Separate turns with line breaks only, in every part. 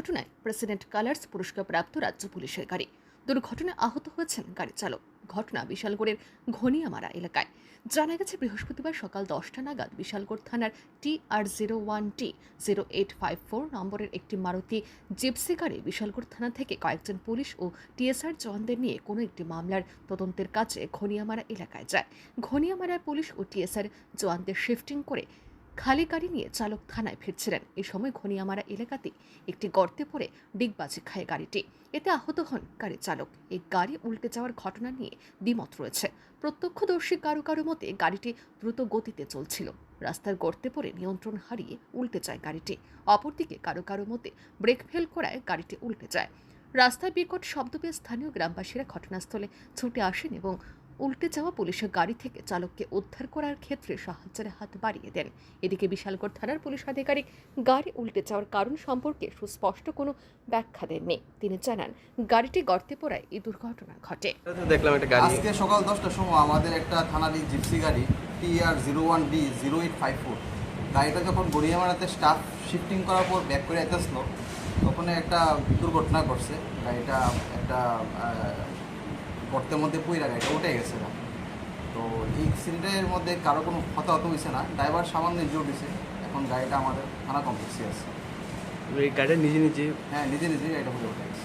দুর্ঘটনায় president colours পুরস্কারপ্রাপ্ত রাজ্য পুলিশের গাড়ি। দুর্ঘটনায় আহত হয়েছেন গাড়ি চালক। ঘটনা বিশালগড়ের ঘনিয়ামারা এলাকায়। জানা গেছে, বৃহস্পতিবার সকাল দশটা নাগাদ বিশালগড় থানার T R zero one T zero eight five four নম্বরের একটি মারুতি জিপসি গাড়ি বিশালগড় থানা থেকে কয়েকজন পুলিশ ও টিএসআর জওয়ানদের নিয়ে কোনো একটি মামলার তদন্তের কাজে ঘনিয়ামারা এলাকায় যায়। ঘনিয়ামারায় পুলিশ ও টিএসআর জওয়ানদের শিফটিং করে খালি গাড়ি নিয়ে চালক থানায় ফিরছিলেন। এই সময় ঘনিয়ামারা এলাকাতেই একটি গর্তে পড়ে ডিগবাজি খায় গাড়িটি। এতে আহত হন গাড়ি চালক। এই গাড়ি উল্টে যাওয়ার ঘটনা নিয়ে দ্বিমত রয়েছে। প্রত্যক্ষদর্শী কারও কারও মতে গাড়িটি দ্রুত গতিতে চলছিল। রাস্তার গর্তে পড়ে নিয়ন্ত্রণ হারিয়ে উল্টে যায় গাড়িটি। অপরদিকে কারও কারও মতে ব্রেক ফেল করায় গাড়িটি উল্টে যায়। রাস্তায় বিকট শব্দ পেয়ে স্থানীয় গ্রামবাসীরা ঘটনাস্থলে ছুটে আসেন এবং উল্টে যাওয়া পুলিশের গাড়ি থেকে চালককে উদ্ধার করার ক্ষেত্রে সাহায্যের হাত বাড়িয়ে দেন। এদিকে বিশালগড় থানার পুলিশ আধিকারিক গাড়ি উল্টে যাওয়ার কারণ সম্পর্কে সুস্পষ্ট কোনো ব্যাখ্যা দেননি। তিনি জানান গাড়িটি গর্তে পড়ায় এই দুর্ঘটনা ঘটে।
দেখলাম একটা গাড়ি।
আজকে সকাল দশটার সময় আমাদের একটা থানারি জিপসি গাড়ি T R zero one D zero eight five four গাড়িটা যখন গড়িয়ামারাতে স্টাফ শিফটিং করার পর ব্যাক করে আসলো তখন একটা দুর্ঘটনা ঘটছে। গাড়িটা একটা গর্তের মধ্যে পুইরা গাড়িটা উঠে গেছে না তো এই অ্যাক্সিডেন্টের মধ্যে কারও কোনো হতাহত হয়েছে না। ড্রাইভার সামান্য ইনজোর দিছে এখন গাড়িটা আমাদের থানা কমপ্লেক্সে আছে।
এই গাড়িটা নিজে নিজে
হ্যাঁ নিজে নিজে গাড়িটা হয়ে উঠে গেছে।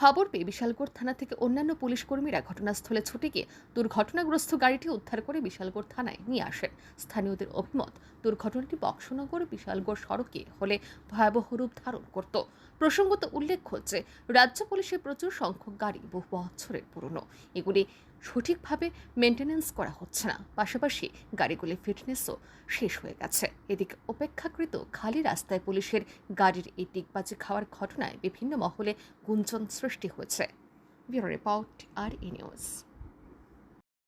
খবর পেয়ে বিশালগড় থানা থেকে অন্যান্য পুলিশ কর্মীরা ঘটনাস্থলে ছুটে গিয়ে দুর্ঘটনাগ্রস্ত গাড়িটি উদ্ধার করে বিশালগড় থানায় নিয়ে আসেন। স্থানীয়দের অভিমত, দুর্ঘটনাটি বক্সনগর বিশালগড় সড়কে হলে ভয়াবহ রূপ ধারণ করত। প্রসঙ্গত উল্লেখ্য যে, রাজ্য পুলিশের প্রচুর সংখ্যক গাড়ি বহু বছরের পুরনো। এগুলি সঠিকভাবে মেনটেন্যান্স করা হচ্ছে না। পাশাপাশি গাড়িগুলির ফিটনেসও শেষ হয়ে গেছে। এদিকে অপেক্ষাকৃত খালি রাস্তায় পুলিশের গাড়ির এই টিকবাজি খাওয়ার ঘটনায় বিভিন্ন মহলে গুঞ্জন সৃষ্টি হয়েছে। Bureau report, R E news.